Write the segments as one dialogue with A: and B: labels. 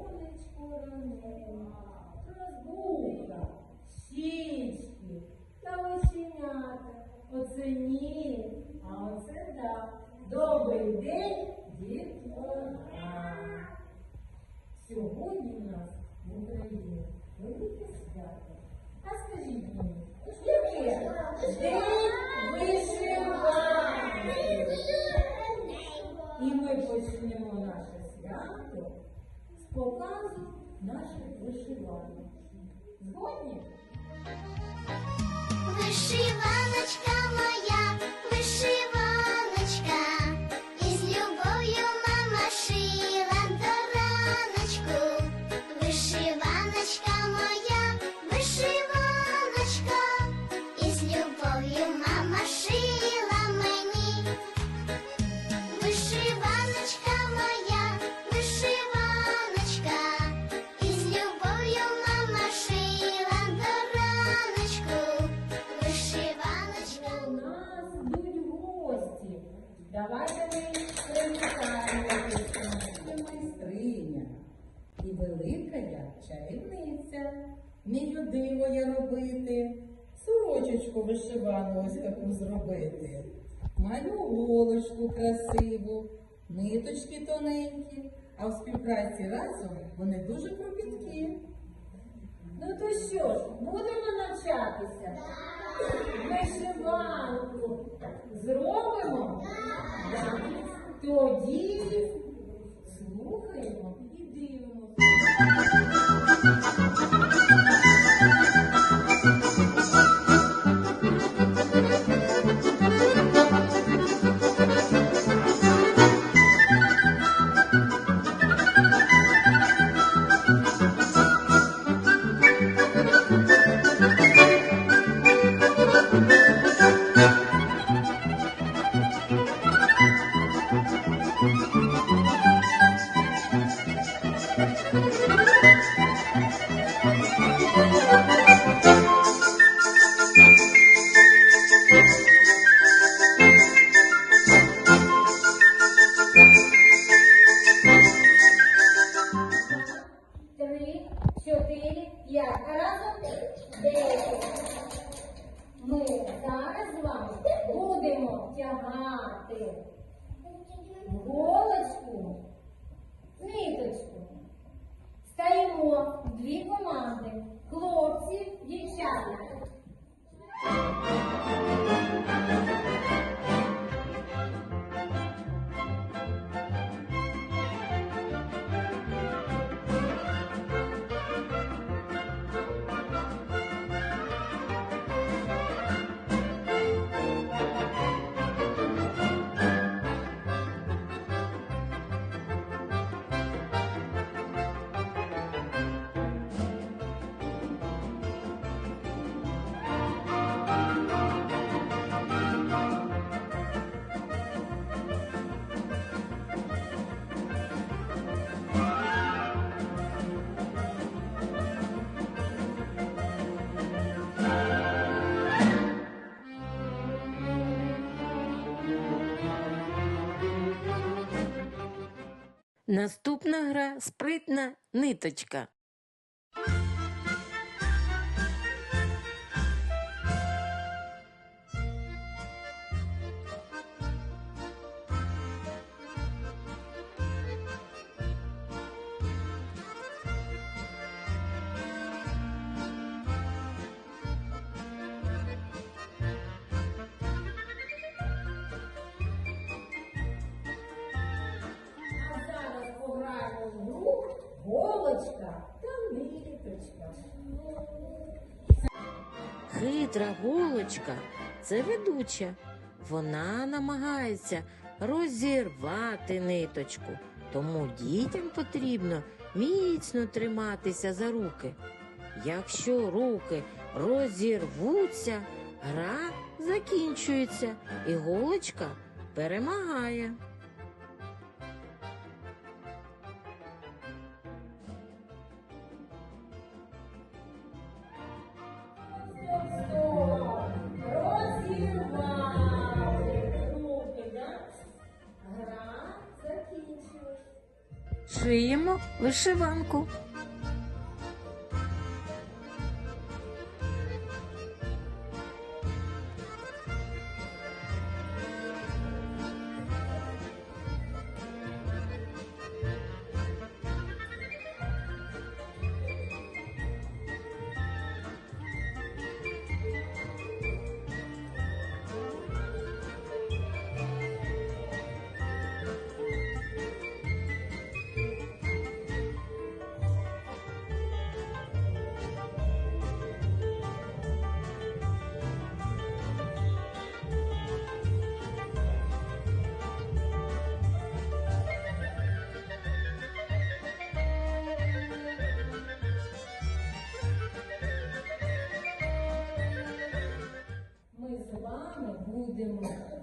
A: сонечко раненьке, розбуха, щічки та оченята. Оце ні, а оце да. Добрий день, дітвора. Сьогодні у нас Згодні?
B: Вишиваночка
A: диво я робити, сорочечку вишивану ось таку зробити. Маю голочку красиву, ниточки тоненькі, а в співпраці разом вони дуже кропіткі. Ну то що ж, будемо навчатися? Вишиванку зробимо? Тоді слухаємо тягати голочку, ниточку. Стаємо дві команди. Хлопці, дівчата.
C: Наступна гра спритна ниточка.
A: Пограємо голочка та ниточка.
C: Хитра голочка це ведуча. Вона намагається розірвати ниточку. Тому дітям потрібно міцно триматися за руки. Якщо руки розірвуться, гра закінчується і голочка перемагає. Вишиванку.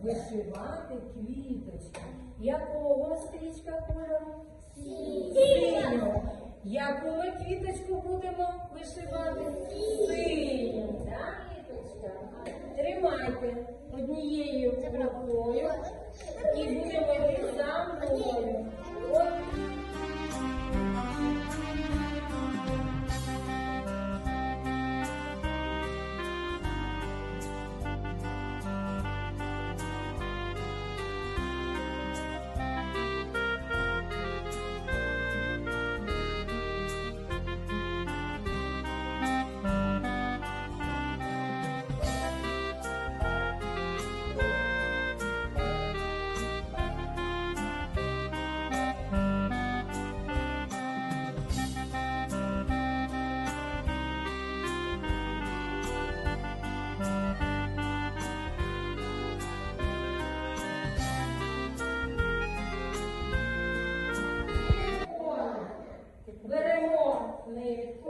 A: Вишивати квіточки. Якого стрічка кольору? Синього. Яку ми квіточку будемо вишивати? Синю. Так, квіточка? Тримайте однією рукою і будемо йти за мною.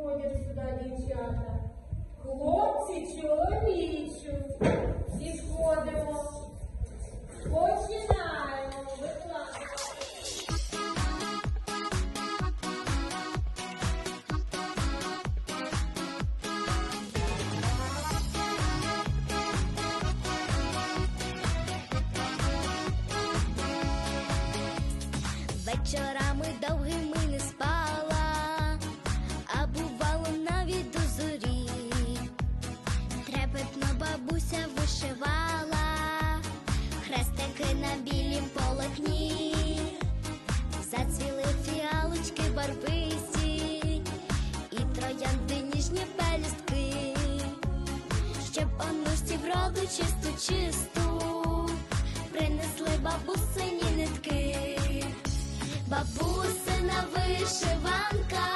A: підходять сюди дівчата. Хлопці чоловічу. Підходимо. Починаємо. Викладаємо.
D: Вечорами довгими вроду чисту чисту, принесли бабусині нитки. Бабусина вишиванка,